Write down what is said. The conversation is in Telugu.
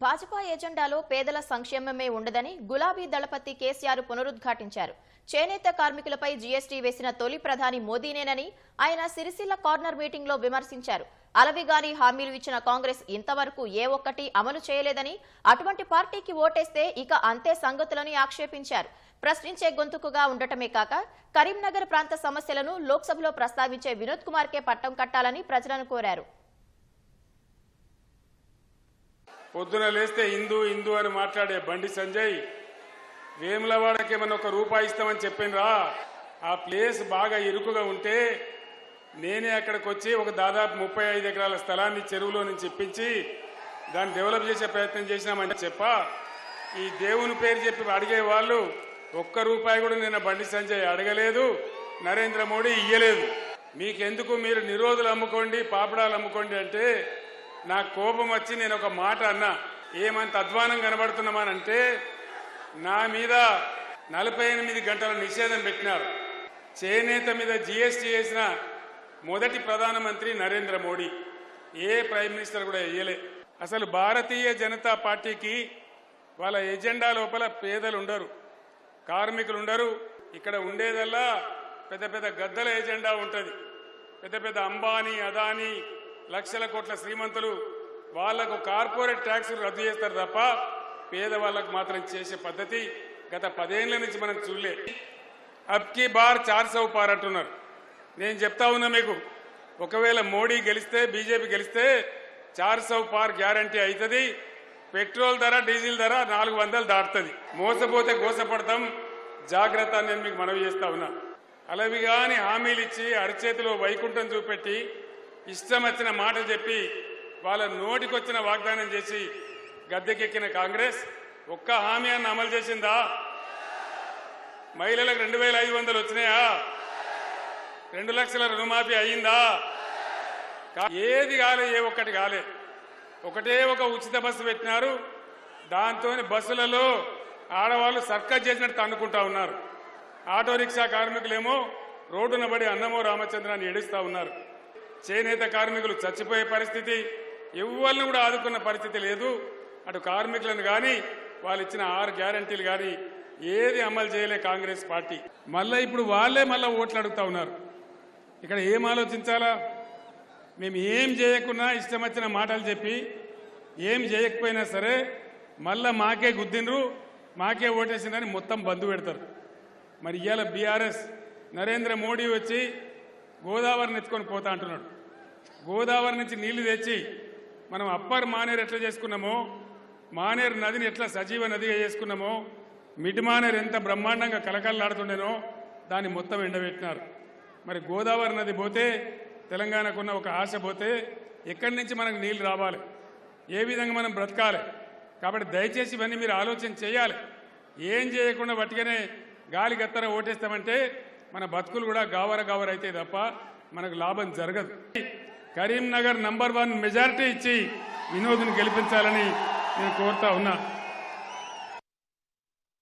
భాజపా ఎజెండాలో పేదల సంక్షేమమే ఉండదని గులాబీ దళపతి కేసీఆర్ పునరుద్ఘాటించారు. చేనేత కార్మికులపై జీఎస్టీ వేసిన తొలి ప్రధాని మోదీనేనని ఆయన సిరిసిల్ల కార్నర్ మీటింగ్లో విమర్శించారు. అలవిగారి హామీలు ఇచ్చిన కాంగ్రెస్ ఇంతవరకు ఏ ఒక్కటి అమలు చేయలేదని అటువంటి పార్టీకి ఓటేస్తే ఇక అంతే సంగతులని ఆక్షేపించారు. ప్రశ్నించే గొంతుకుగా ఉండటమే కాక కరీంనగర్ ప్రాంత సమస్యలను లోక్సభలో ప్రస్తావించే వినోద్ కుమార్కే పట్టం కట్టాలని ప్రజలను కోరారు. పొద్దున లేస్తే హిందూ హిందూ అని మాట్లాడే బండి సంజయ్ వేములవాడకి ఏమన్నా ఒక రూపాయి ఇస్తామని చెప్పిండ్రా? ఆ ప్లేస్ బాగా ఇరుకుగా ఉంటే నేనే అక్కడికి వచ్చి ఒక దాదాపు ముప్పై ఐదు ఎకరాల స్థలాన్ని చెరువులో నుంచి ఇప్పించి దాన్ని డెవలప్ చేసే ప్రయత్నం చేసినామని చెప్ప. ఈ దేవుని పేరు చెప్పి అడిగే వాళ్ళు ఒక్క రూపాయి కూడా నిన్న బండి సంజయ్ అడగలేదు నరేంద్ర మోడీ ఇయ్యలేదు. మీకెందుకు మీరు నిరోధులు అమ్ముకోండి పాపడాలు అమ్ముకోండి అంటే నాకు కోపం వచ్చి నేను ఒక మాట అన్నా ఏమంత అధ్వానం కనబడుతున్నామనంటే నా మీద నలభై ఎనిమిది గంటల నిషేధం పెట్టినారు. చేనేత మీద జీఎస్టీ వేసిన మొదటి ప్రధానమంత్రి నరేంద్ర మోడీ. ఏ ప్రైమ్ మినిస్టర్ కూడా వేయలే. అసలు భారతీయ జనతా పార్టీకి వాళ్ళ ఎజెండా లోపల పేదలు ఉండరు కార్మికులు ఉండరు ఇక్కడ ఉండేదల్లా పెద్ద పెద్ద గద్దల ఎజెండా ఉంటుంది. పెద్ద పెద్ద అంబానీ అదానీ లక్షల కోట్ల శ్రీమంతులు వాళ్ళకు కార్పొరేట్ ట్యాక్సులు రద్దు చేస్తారు తప్ప పేదవాళ్ళకు మాత్రం చేసే పద్ధతి గత పదేళ్ళ నుంచి మనం చూడలే. అబ్కి బార్ చార్ సౌ పార్ అంటున్నారు. నేను చెప్తా ఉన్నా మీకు ఒకవేళ మోడీ గెలిస్తే బీజేపీ గెలిస్తే చార్ సౌ పార్ గ్యారంటీ అవుతుంది పెట్రోల్ ధర డీజిల్ ధర నాలుగు వందలు దాటుతుంది. మోసపోతే కోసపడతాం జాగ్రత్త అని నేను మీకు మనవి చేస్తా ఉన్నా. అలవి కానీ హామీలు ఇచ్చి అరచేతిలో వైకుంఠం చూపెట్టి ఇష్టమొచ్చిన మాట మాటలు చెప్పి వాళ్ళ నోటికొచ్చిన వాగ్దానం చేసి గద్దెకెక్కిన కాంగ్రెస్ ఒక్క హామీ అన్న అమలు చేసిందా? మహిళలకు రెండు వేల ఐదు వందలు వచ్చినాయా? రెండు లక్షల రుణమాఫీ అయిందా ఏది కాలే ఏ ఒక్కటి కాలే. ఒకటే ఒక ఉచిత బస్సు పెట్టినారు. దాంతో బస్సులలో ఆడవాళ్ళు సర్కస్ చేసినట్టు అనుకుంటా ఉన్నారు. ఆటో రిక్షా కార్మికులేమో రోడ్డున పడి అన్నమో రామచంద్రాన్ని ఏడుస్తా ఉన్నారు. చేనేత కార్మికులు చచ్చిపోయే పరిస్థితి ఎవరిని కూడా ఆదుకున్న పరిస్థితి లేదు. అటు కార్మికులను కానీ వాళ్ళు ఇచ్చిన ఆరు గ్యారంటీలు కానీ ఏది అమలు చేయలే కాంగ్రెస్ పార్టీ. మళ్ళీ ఇప్పుడు వాళ్ళే మళ్ళీ ఓట్లు అడుగుతా ఉన్నారు. ఇక్కడ ఏం ఆలోచించాలా? మేము ఏం చేయకున్నా ఇష్టం వచ్చిన మాటలు చెప్పి ఏం చేయకపోయినా సరే మళ్ళా మాకే గుద్దిండ్రు మాకే ఓటేసిందని మొత్తం బంధు పెడతారు. మరి ఇవాళ బీఆర్ఎస్ నరేంద్ర మోడీ వచ్చి గోదావరిని ఎత్తుకొని పోతా అంటున్నాడు. గోదావరి నుంచి నీళ్ళు తెచ్చి మనం అప్పర్ మానేరు ఎట్లా చేసుకున్నామో మానేరు నదిని ఎట్లా సజీవ నదిగా చేసుకున్నామో మిడ్ మానేరు ఎంత బ్రహ్మాండంగా కలకల్లాడుతుండేనో దాన్ని మొత్తం ఎండబెట్టినారు. మరి గోదావరి నది పోతే తెలంగాణకున్న ఒక ఆశ పోతే ఎక్కడి నుంచి మనకు నీళ్ళు రావాలి? ఏ విధంగా మనం బ్రతకాలి? కాబట్టి దయచేసి ఇవన్నీ మీరు ఆలోచన చేయాలి. ఏం చేయకుండా వట్టిగానే గాలి గత్తర ఓటేస్తామంటే మన బతుకులు కూడా గావర గావర అయితే తప్ప మనకు లాభం జరగదు. కరీంనగర్ నంబర్ వన్ మెజారిటీ ఇచ్చి వినోద్ని గెలిపించాలని నేను కోరుతా ఉన్నా.